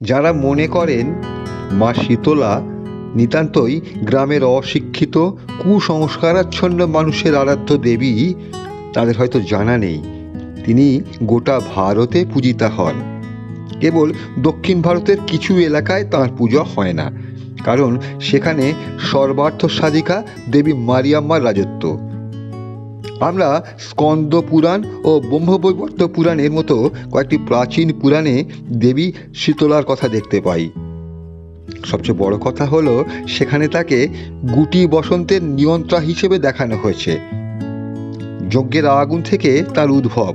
যারা মনে করেন মা শীতলা নিতান্তই গ্রামের অশিক্ষিত, কুসংস্কারাচ্ছন্ন মানুষের আরাধ্য দেবী, তাদের হয়তো জানা নেই। তিনি গোটা ভারতে পূজিতা হন। কেবল দক্ষিণ ভারতের কিছু এলাকায় তাঁর পুজো হয় না। কারণ সেখানে সর্বার্থ সাধিকা দেবী মারিয়াম্মার রাজত্ব। আমরা স্কন্দ পুরাণ ও ব্রহ্মবৈবর্ত পুরাণের মতো কয়েকটি প্রাচীন পুরাণে দেবী শীতলার কথা দেখতে পাই। সবচেয়ে বড় কথা হলো, সেখানে তাকে গুটি বসন্তের নিয়ন্ত্রা হিসেবে দেখানো হয়েছে। যজ্ঞের আগুন থেকে তার উদ্ভব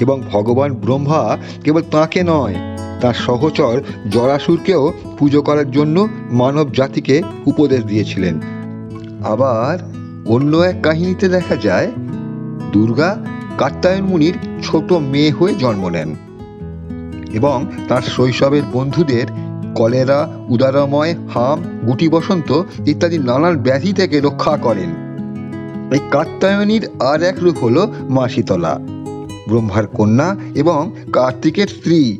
এবং ভগবান ব্রহ্মা কেবল তাঁকে নয়, তার সহচর জরাসুরকেও পুজো করার জন্য মানব জাতিকে উপদেশ দিয়েছিলেন। আবার অন্য এক কাহিনীতে দেখা যায়, দুর্গা কাত্তায়ন মুনির ছোট মেয়ে হয়ে জন্ম নেন এবং তার শৈশবের বন্ধুদের কলেরা, উদারময়, হাম, গুটি বসন্ত ইত্যাদি নানান ব্যাধি থেকে রক্ষা করেন। এই কাত্তায়নীর আর এক রূপ হল মা শীতলা, ব্রহ্মার কন্যা এবং কার্তিকের স্ত্রী।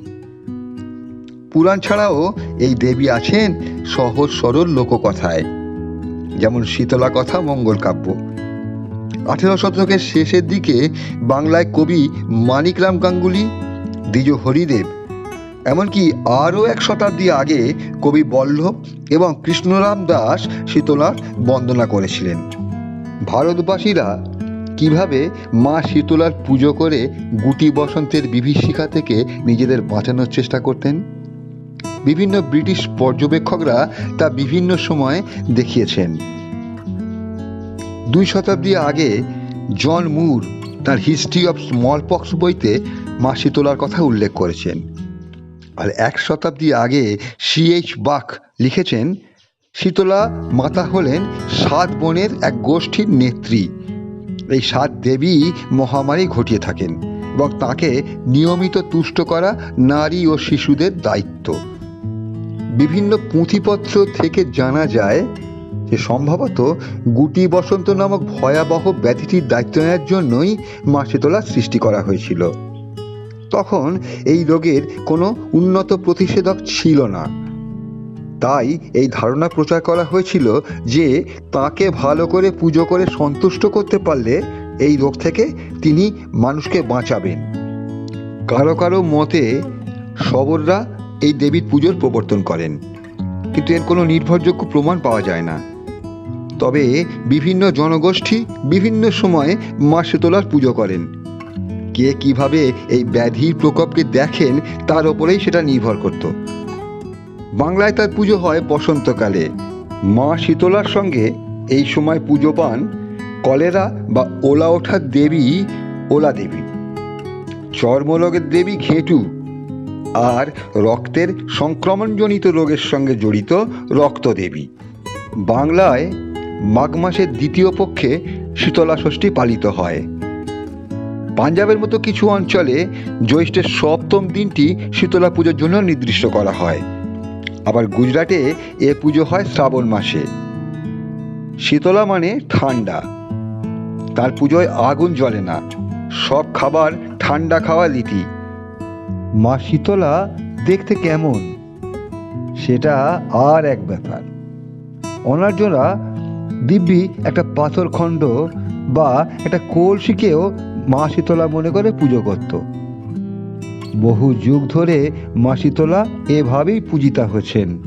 পুরাণ ছাড়াও এই দেবী আছেন সহজ সরল লোককথায়। যেমন শীতলা কথা, মঙ্গল কাব্য। আঠেরো শতকের শেষের দিকে বাংলায় কবি মানিকরাম গাঙ্গুলি, দ্বিজ হরিদেব, এমনকি আরও এক শতাব্দী আগে কবি বল্লভ এবং কৃষ্ণরাম দাস শীতলার বন্দনা করেছিলেন। ভারতবাসীরা কীভাবে মা শীতলার পুজো করে গুটি বসন্তের বিভীষিকা থেকে নিজেদের বাঁচানোর চেষ্টা করতেন? বিভিন্ন ব্রিটিশ পর্যবেক্ষকরা তা বিভিন্ন সময় দেখিয়েছেন। দুই শতাব্দী আগে, জন মুর তার হিস্ট্রি অফ স্মল পক্স বইতে মা শীতলার কথা উল্লেখ করেছেন। আর এক শতাব্দী আগে সিএইচ বাক লিখেছেন, শীতলা মাতা হলেন সাত বোনের এক গোষ্ঠীর নেত্রী। এই সাত দেবী মহামারী ঘটিয়ে থাকেন এবং তাকে নিয়মিত তুষ্ট করা নারী ও শিশুদের দায়িত্ব। বিভিন্ন পুঁথিপত্র থেকে জানা যায় যে সম্ভবত গুটি বসন্ত নামক ভয়াবহ ব্যাধিটির দায়িত্ব নেওয়ার জন্যই মা শীতলা সৃষ্টি করা হয়েছিল। তখন এই রোগের কোনো উন্নত প্রতিষেধক ছিল না। তাই এই ধারণা প্রচার করা হয়েছিল যে তাকে ভালো করে পুজো করে সন্তুষ্ট করতে পারলে এই রোগ থেকে তিনি মানুষকে বাঁচাবেন। কারও কারও মতে শবররা এই দেবীর পুজোর প্রবর্তন করেন। কিন্তু এর কোনো নির্ভরযোগ্য প্রমাণ পাওয়া যায় না। তবে বিভিন্ন জনগোষ্ঠী বিভিন্ন সময়ে মা শীতলার পুজো করেন। কে কীভাবে এই ব্যাধির প্রকোপকে দেখেন, তার ওপরেই সেটা নির্ভর করত। বাংলায় তার পুজো হয় বসন্তকালে। মা শীতলার সঙ্গে এই সময় পুজো পান কলেরা বা ওলা ওঠার দেবী, ওলা দেবী। চর্মরোগের দেবী ঘেঁটু আর রক্তের সংক্রমণজনিত রোগের সঙ্গে জড়িত রক্তদেবী। বাংলায় মাঘ মাসের দ্বিতীয় পক্ষে শীতলা ষষ্ঠী পালিত হয়। পাঞ্জাবের মতো কিছু অঞ্চলে জ্যৈষ্ঠের সপ্তম দিনটি শীতলা পুজোর জন্য নির্দিষ্ট করা হয়। আবার গুজরাটে এ পুজো হয় শ্রাবণ মাসে। শীতলা মানে ঠান্ডা। তার পুজোয় আগুন জ্বলে না। সব খাবার ঠান্ডা খাওয়া রীতি মা শীতলা দেখতে কেমন? সেটা আর এক ব্যাপার। অনার্যরা দিব্যি একটা পাথর খণ্ড বা একটা কলসিকেও মা শীতলা মনে করে পুজো করত। বহু যুগ ধরে মা শীতলা এভাবেই পূজিতা হয়েছেন।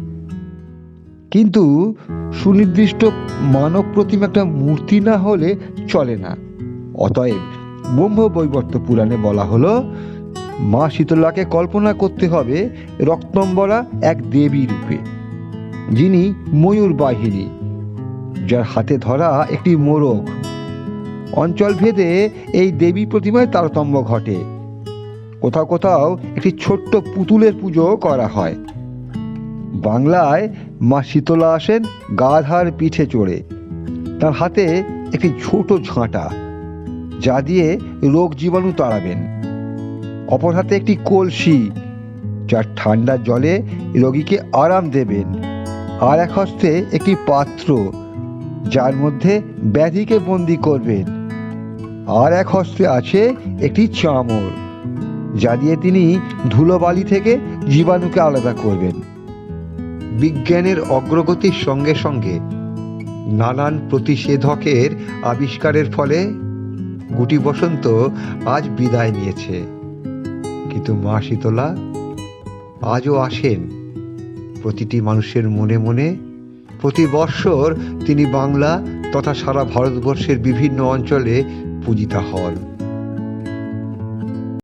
কিন্তু সুনির্দিষ্ট মানব প্রতিমা একটা মূর্তি না হলে চলে না। অতএব ব্রহ্ম বৈবর্ত পুরাণে বলা হলো মা শীতলাকে কল্পনা করতে হবে রক্তম্বরা এক দেবী রূপে, যিনি ময়ূর বাহিনী, যার হাতে ধরা একটি মোরগ। অঞ্চল ভেদে এই দেবী প্রতিমায় তারতম্য ঘটে। কোথাও কোথাও একটি ছোট্ট পুতুলের পুজো করা হয়। বাংলায় মা শীতলা আসেন গাধার পিঠে চড়ে। তার হাতে একটি ছোট ঝাঁটা, যা দিয়ে রোগ জীবাণু তাড়াবেন। অপর হাতে একটি কলসি, যার ঠান্ডা জলে রোগীকে আরাম দেবেন। আর এক হস্তে একটি পাত্র, যার মধ্যে ব্যাধিকে বন্দি করবেন। আর এক হস্তে আছে একটি চামর, যা দিয়ে তিনি ধুলোবালি থেকে জীবাণুকে আলাদা করবেন। বিজ্ঞানের অগ্রগতির সঙ্গে সঙ্গে নানান প্রতিষেধকের আবিষ্কারের ফলে গুটি বসন্ত আজ বিদায় নিয়েছে। কিন্তু মা শীতলা আজও আসেন। প্রতিটি মানুষের মনে মনে প্রতি বৎসর তিনি বাংলা তথা সারা ভারতবর্ষের বিভিন্ন অঞ্চলে পূজিতা হন।